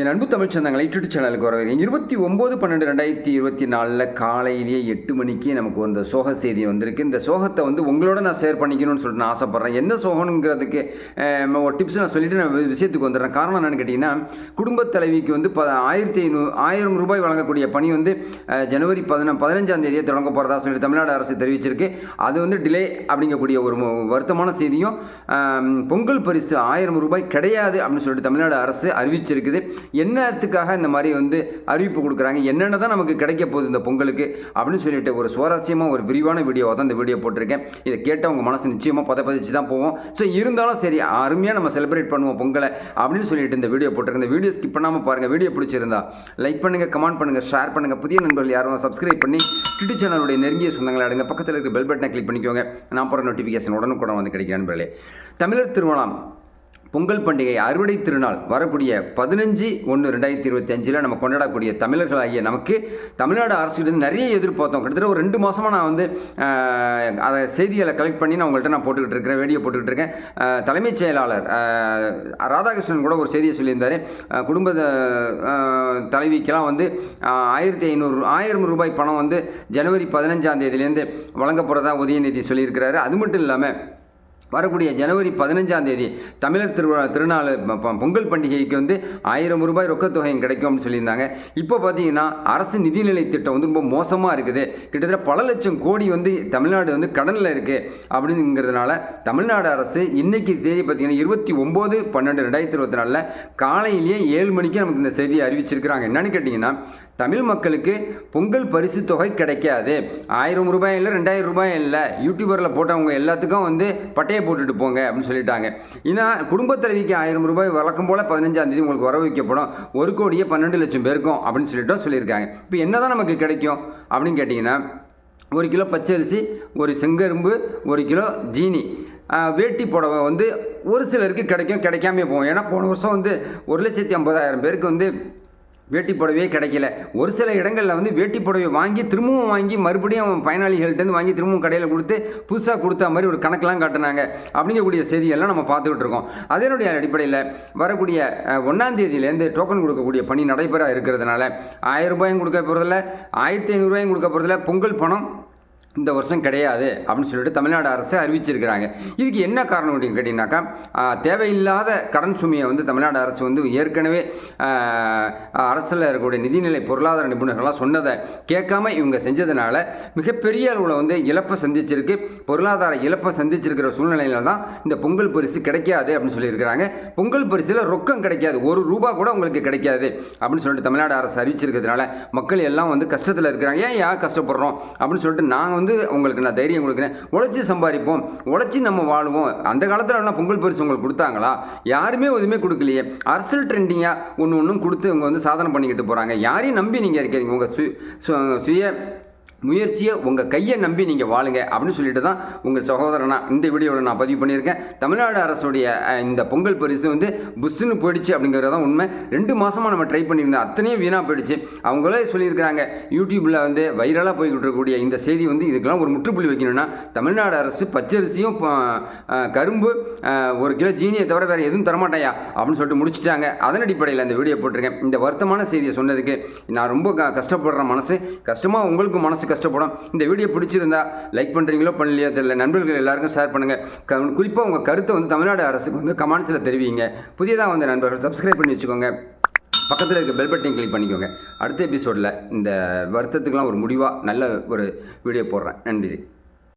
என் அன்பு தமிழ் சந்தங்களை யூடியூப் சேனலுக்கு வரவேன் இருபத்தி ஒம்பது பன்னெண்டு ரெண்டாயிரத்தி இருபத்தி நாலில் காலையிலேயே எட்டு மணிக்கு நமக்கு அந்த சோக செய்தி வந்திருக்கு. இந்த சோகத்தை வந்து உங்களோட நான் ஷேர் பண்ணிக்கணும்னு சொல்லிட்டு நான் ஆசைப்பட்றேன். என்ன சோகனுங்கிறதுக்கு ஒரு டிப்ஸ் நான் சொல்லிவிட்டு நான் விஷயத்துக்கு வந்துடுறேன். காரணம் என்னென்னு கேட்டிங்கன்னா குடும்பத் தலைவிக்கு வந்து ப ஆயிரத்தி ஐநூறு ஆயிரம் ரூபாய் வழங்கக்கூடிய பணி வந்து ஜனவரி பதின பதினஞ்சாம் தேதியை தொடங்க போகிறதா சொல்லி தமிழ்நாடு அரசு தெரிவிச்சிருக்கு. அது வந்து டிலே அப்படிங்கக்கூடிய ஒரு வருத்தமான செய்தியும் பொங்கல் பரிசு ஆயிரம் ரூபாய் கிடையாது அப்படின்னு சொல்லிட்டு தமிழ்நாடு அரசு அறிவிச்சிருக்குது. என்னத்துக்காக இந்த மாதிரி வந்து அறிவிப்பு கொடுக்குறாங்க? என்னென்ன தான் நமக்கு கிடைக்க போகுது இந்த பொங்கலுக்கு? அப்படின்னு சொல்லிட்டு ஒரு சுவாரஸ்யமாக ஒரு விரிவான வீடியோவை தான் இந்த வீடியோ போட்டிருக்கேன். இதை கேட்டால் உங்கள் மனசு நிச்சயமாக பத பதிச்சு தான் போவோம் ஸோ இருந்தாலும் சரி அருமையாக நம்ம செலிப்ரேட் பண்ணுவோம் பொங்கலை அப்படின்னு சொல்லிட்டு இந்த வீடியோ போட்டிருக்கேன். இந்த வீடியோ ஸ்கிப் பண்ணாமல் பாருங்கள் வீடியோ பிடிச்சிருந்தா லைக் பண்ணுங்கள் கமெண்ட் பண்ணுங்கள் ஷேர் பண்ணுங்கள் புதிய நண்பர்கள் யாரும் சப்ஸ்கிரைப் பண்ணி ட்விட்டர் சேனலுடைய நெருங்கிய சொந்தங்களை அடுங்க. பக்கத்தில் இருக்க பெல் பட்டனை கிளிக் பண்ணிக்கோங்க. நான் போகிற நோட்டிஃபிகேஷன் உடனுக்குடன் வந்து கிடைக்கிறேன் நண்பர்களே. தமிழர் திருமணம். பொங்கல் பண்டிகை அறுவடை திருநாள் வரக்கூடிய பதினஞ்சு ஒன்று ரெண்டாயிரத்தி இருபத்தி அஞ்சில் நம்ம கொண்டாடக்கூடிய தமிழர்களாகிய நமக்கு தமிழ்நாடு அரசுலேருந்து நிறைய எதிர்பார்த்தோம். கிட்டத்தட்ட ஒரு ரெண்டு மாதமாக நான் வந்து அதை செய்திகளை கலெக்ட் பண்ணி நான் உங்கள்கிட்ட நான் போட்டுக்கிட்டு இருக்கிறேன் வீடியோ போட்டுக்கிட்டு இருக்கேன். தலைமைச் செயலாளர் ராதாகிருஷ்ணன் கூட ஒரு செய்தியை சொல்லியிருந்தார். குடும்ப தலைவிக்கெல்லாம் வந்து ஆயிரத்தி ஐநூறு ஆயிரம் ரூபாய் பணம் வந்து ஜனவரி பதினஞ்சாம் தேதியிலேருந்து வழங்க போகிறதா உதயநிதி சொல்லியிருக்கிறாரு. அது மட்டும் இல்லாமல் வரக்கூடிய ஜனவரி பதினஞ்சாம் தேதி தமிழர் திருவிழா திருநாள் பொங்கல் பண்டிகைக்கு வந்து ஆயிரம் ரூபாய் ரொக்கத்தொகையும் கிடைக்கும்னு சொல்லியிருந்தாங்க. இப்போ பார்த்தீங்கன்னா அரசு நிதிநிலை திட்டம் வந்து ரொம்ப மோசமாக இருக்குது. கிட்டத்தட்ட பல லட்சம் கோடி வந்து தமிழ்நாடு வந்து கடனில் இருக்குது அப்படிங்கிறதுனால தமிழ்நாடு அரசு இன்னைக்கு தேதி பார்த்தீங்கன்னா இருபத்தி ஒம்பது பன்னெண்டு ரெண்டாயிரத்தி இருபத்தி நாலில் காலையிலேயே ஏழு மணிக்கு நமக்கு இந்த செய்தியை அறிவிச்சிருக்கிறாங்க. என்னன்னு கேட்டிங்கன்னா தமிழ் மக்களுக்கு பொங்கல் பரிசு தொகை கிடைக்காது. ஆயிரம் ரூபாய் இல்லை ரெண்டாயிரம் ரூபாய் இல்லை. யூடியூபரில் போட்டவங்க எல்லாத்துக்கும் வந்து பட்டையை போட்டுட்டு போங்க அப்படின்னு சொல்லிட்டாங்க. ஏன்னா குடும்பத் தலைவிக்கு ஆயிரம் ரூபாய் வழக்கம் போல் பதினஞ்சாம் தேதி உங்களுக்கு வர வைக்கப்படும். ஒரு கோடியே பன்னெண்டு லட்சம் பேருக்கும் அப்படின்னு சொல்லிட்டு சொல்லியிருக்காங்க. இப்போ என்ன தான் நமக்கு கிடைக்கும் அப்படின்னு கேட்டிங்கன்னா ஒரு கிலோ பச்சரிசி ஒரு செங்கரும்பு ஒரு கிலோ ஜீனி வேட்டி புடவை வந்து ஒரு சிலருக்கு கிடைக்கும் கிடைக்காம போகும். ஏன்னா போன வருஷம் வந்து ஒரு லட்சத்தி ஐம்பதாயிரம் பேருக்கு வந்து வேட்டி புடவையே கிடைக்கல. ஒரு சில இடங்களில் வந்து வேட்டி புடவை வாங்கி திரும்பவும் வாங்கி மறுபடியும் பயனாளிகள்கிட்டருந்து வாங்கி திரும்பவும் கடையில் கொடுத்து புதுசாக கொடுத்த மாதிரி ஒரு கணக்கெலாம் காட்டினாங்க. அப்படிங்கக்கூடிய செய்தியெல்லாம் நம்ம பார்த்துக்கிட்டு இருக்கோம். அதனுடைய அடிப்படையில் வரக்கூடிய ஒன்றாம் தேதியிலேருந்து டோக்கன் கொடுக்கக்கூடிய பணி நடைபெற இருக்கிறதுனால ஆயிரம் ரூபாயும் கொடுக்க போகிறதில்ல ஆயிரத்தி ஐநூறுரூவாயும் கொடுக்க போகிறதில்ல பொங்கல் பணம் இந்த வருஷம் கிடையாது அப்படின்னு சொல்லிட்டு தமிழ்நாடு அரசு அறிவிச்சிருக்கிறாங்க. இதுக்கு என்ன காரணம் அப்படின்னு கேட்டிங்கனாக்கா தேவையில்லாத கடன் சுமையை வந்து தமிழ்நாடு அரசு வந்து ஏற்கனவே அரசில் இருக்கக்கூடிய நிதிநிலை பொருளாதார நிபுணர்கள்லாம் சொன்னதை கேட்காம இவங்க செஞ்சதுனால மிகப்பெரிய அளவில் வந்து இழப்பை சந்திச்சிருக்கு. பொருளாதார இழப்பை சந்திச்சிருக்கிற சூழ்நிலையில தான் இந்த பொங்கல் பரிசு கிடைக்காது அப்படின்னு சொல்லியிருக்கிறாங்க. பொங்கல் பரிசில் ரொக்கம் கிடைக்காது. ஒரு ரூபா கூட உங்களுக்கு கிடைக்காது அப்படின்னு சொல்லிட்டு தமிழ்நாடு அரசு அறிவிச்சிருக்கிறதுனால மக்கள் எல்லாம் வந்து கஷ்டத்தில் இருக்கிறாங்க. ஏன் யார் கஷ்டப்படுறோம் அப்படின்னு சொல்லிட்டு நாங்கள் வந்து உங்களுக்கு நான் தைரியம் கொடுக்குறேன். உழைச்சி சம்பாதிப்போம். உழைச்சி நம்ம வாழுவோம். அந்த காலத்தில் என்ன பொங்கல் பரிசு உங்களுக்கு கொடுத்தாங்களா? யாருமே எதுவுமே கொடுக்கலையே. அரசியல் ட்ரெண்டிங்காக ஒன்று ஒன்றும் கொடுத்து இவங்க வந்து சாதனை பண்ணிக்கிட்டு போகிறாங்க யாரையும் நம்பி நீங்கள் இருக்கீங்க. உங்கள் சு சு- சுய முயற்சியை உங்கள் கையை நம்பி நீங்கள் வாழுங்க அப்படின்னு சொல்லிட்டு தான் உங்கள் சகோதரனா இந்த வீடியோவில் நான் பதிவு பண்ணியிருக்கேன். தமிழ்நாடு அரசுடைய இந்த பொங்கல் பரிசு வந்து புஷ்ஷுன்னு போயிடுச்சு அப்படிங்கிறது தான் உண்மை. ரெண்டு மாதமாக நம்ம ட்ரை பண்ணியிருந்தோம். அத்தனையும் வீணாக போயிடுச்சு. அவங்களே சொல்லியிருக்கிறாங்க யூடியூப்பில் வந்து வைரலாக போய்கிட்டு இருக்கக்கூடிய இந்த செய்தி வந்து இதுக்கெல்லாம் ஒரு முற்றுப்புள்ளி வைக்கணும்னா தமிழ்நாடு அரசு பச்சரிசியும் கரும்பு ஒரு கிலோ ஜீனியை தவிர வேறு எதுவும் தரமாட்டாயா அப்படின்னு சொல்லிட்டு முடிச்சுட்டாங்க. அதன் அடிப்படையில் அந்த வீடியோ போட்டிருக்கேன். இந்த வருத்தமான செய்தியை சொன்னதுக்கு நான் ரொம்ப க- கஷ்டப்படுற மனசு. கஷ்டமாக உங்களுக்கு மனசு கஷ்டப்படும். இந்த வீடியோ பிடிச்சிருந்தா லைக் பண்ணுறீங்களோ பண்ணலையோ தெரியல. நண்பர்கள் எல்லாருக்கும் ஷேர் பண்ணுங்கள் குறிப்பாக உங்கள் கருத்தை வந்து தமிழ்நாடு அரசுக்கு வந்து கமெண்ட்ஸில் தெரிவிங்க. புதியதாக வந்த நண்பர்கள் சப்ஸ்கிரைப் பண்ணி வச்சுக்கோங்க. பக்கத்தில் இருக்க பெல் பட்டன் கிளிக் பண்ணிக்கோங்க. அடுத்த எபிசோடில் இந்த வருத்தத்துக்கெலாம் ஒரு முடிவாக நல்ல ஒரு வீடியோ போடுறேன். நன்றி.